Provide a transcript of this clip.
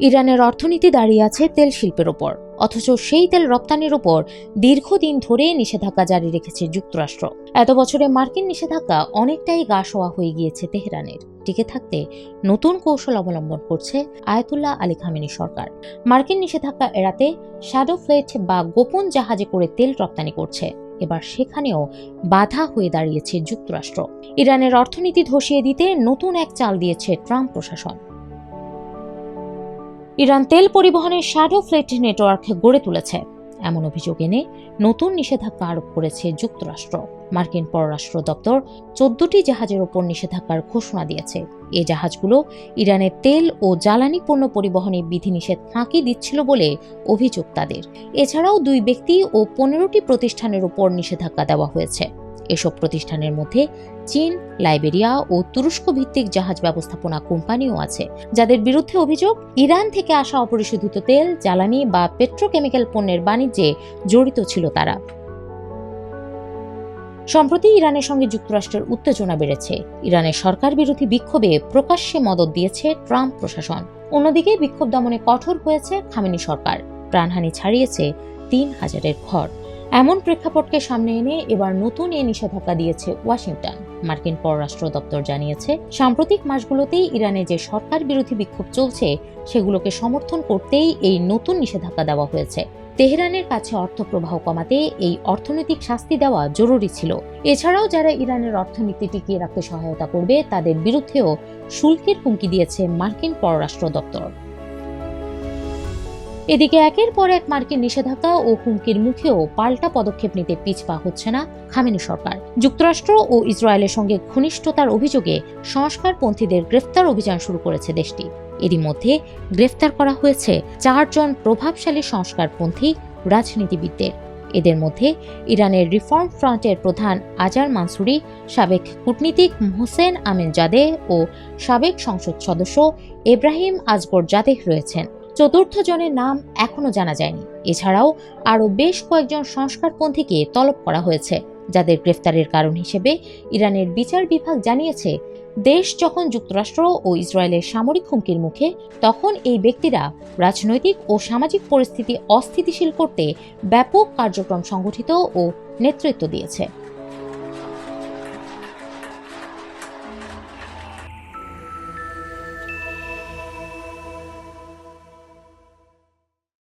ইরানের অর্থনীতি দাঁড়িয়ে আছে তেল শিল্পের ওপর, অথচ সেই তেল রপ্তানির ওপর দীর্ঘদিন ধরে নিষেধাজ্ঞা জারি রেখেছে যুক্তরাষ্ট্র। এত বছরে মার্কিন নিষেধাজ্ঞা অনেকটাই গা শোয়া হয়ে গিয়েছে তেহরানের। টিকে থাকতে নতুন কৌশল অবলম্বন করছে আয়াতুল্লাহ আলী খামেনি সরকার। মার্কিন নিষেধাজ্ঞা এড়াতে শ্যাডো ফ্লেট বা গোপন জাহাজে করে তেল রপ্তানি করছে। এবার সেখানেও বাধা হয়ে দাঁড়িয়েছে যুক্তরাষ্ট্র। ইরানের অর্থনীতি ধসিয়ে দিতে নতুন এক চাল দিয়েছে ট্রাম্প প্রশাসন। ইরান তেল পরিবহনের শ্যাডো ফ্লেট নেটওয়ার্ক গড়ে তুলেছে। এমন অভিযোগ এনে নতুন নিষেধাজ্ঞা আরোপ করেছে যুক্তরাষ্ট্র। মার্কিন পররাষ্ট্র দপ্তর চোদ্দটি জাহাজের ওপর নিষেধাজ্ঞার ঘোষণা দিয়েছে। এ জাহাজগুলো ইরানের তেল ও জ্বালানি পণ্য পরিবহনে বিধিনিষেধ ফাঁকি দিচ্ছিল বলে অভিযোগ তাদের। এছাড়াও দুই ব্যক্তি ও পনেরোটি প্রতিষ্ঠানের উপর নিষেধাজ্ঞা দেওয়া হয়েছে। এসব প্রতিষ্ঠানের মধ্যে চীন, লাইবেরিয়া ও তুরস্ক ভিত্তিক জাহাজ ব্যবস্থাপনা কোম্পানিও আছে, যাদের বিরুদ্ধে অভিযোগ, ইরান থেকে আসা অপরিশোধিত তেল, জ্বালানি বা পেট্রোকেমিক্যাল পণ্যের বাণিজ্যে জড়িত ছিল তারা। সম্প্রতি ইরানের সঙ্গে যুক্তরাষ্ট্রের উত্তেজনা বেড়েছে। ইরানের সরকার বিরোধী বিক্ষোভে প্রকাশ্যে মদত দিয়েছে ট্রাম্প প্রশাসন। অন্যদিকে বিক্ষোভ দমনে কঠোর হয়েছে খামেনি সরকার। প্রাণহানি ছাড়িয়েছে তিন হাজারের ঘর। এমন প্রেক্ষাপটকে সামনে এনে এবার নতুন এ নিষেধাজ্ঞা দিয়েছে ওয়াশিংটন। মার্কিন পররাষ্ট্র দপ্তর জানিয়েছে, সাম্প্রতিক মাসগুলোতেই ইরানে যে সরকার বিরোধী বিক্ষোভ চলছে, সেগুলোকে সমর্থন করতেই এই নতুন নিষেধাজ্ঞা দেওয়া হয়েছে। তেহরানের কাছে অর্থ প্রবাহ কমাতে এই অর্থনৈতিক শাস্তি দেওয়া জরুরি ছিল। এছাড়াও যারা ইরানের অর্থনীতি টিকিয়ে রাখতে সহায়তা করবে, তাদের বিরুদ্ধেও শুল্কের হুমকি দিয়েছে মার্কিন পররাষ্ট্র দপ্তর। এদিকে একের পর এক মার্কিন নিষেধাজ্ঞা ও হুমকির মুখেও পাল্টা পদক্ষেপ নিতে পিছপা হচ্ছে না খামেনি সরকার। যুক্তরাষ্ট্র ও ইসরায়েলের সঙ্গে ঘনিষ্ঠতার অভিযোগে সংস্কারপন্থীদের গ্রেফতার অভিযান শুরু করেছে দেশটি। এরই মধ্যে গ্রেফতার করা হয়েছে চারজন প্রভাবশালী সংস্কারপন্থী রাজনীতিবিদদের। এদের মধ্যে ইরানের রিফর্ম ফ্রন্টের প্রধান আজার মানসুরি, সাবেক কূটনীতিক হোসেন আমিন জাদেহ ও সাবেক সংসদ সদস্য এব্রাহিম আজগর জাদেহ রয়েছেন। চতুর্থ জনের নাম এখনও জানা যায়নি। এছাড়াও আরও বেশ কয়েকজন সংস্কারপন্থীকে তলব করা হয়েছে, যাদের গ্রেফতারের কারণ হিসেবে ইরানের বিচার বিভাগ জানিয়েছে, দেশ যখন যুক্তরাষ্ট্র ও ইসরায়েলের সামরিক হুমকির মুখে, তখন এই ব্যক্তিরা রাজনৈতিক ও সামাজিক পরিস্থিতি অস্থিতিশীল করতে ব্যাপক কার্যক্রম সংগঠিত ও নেতৃত্ব দিয়েছে।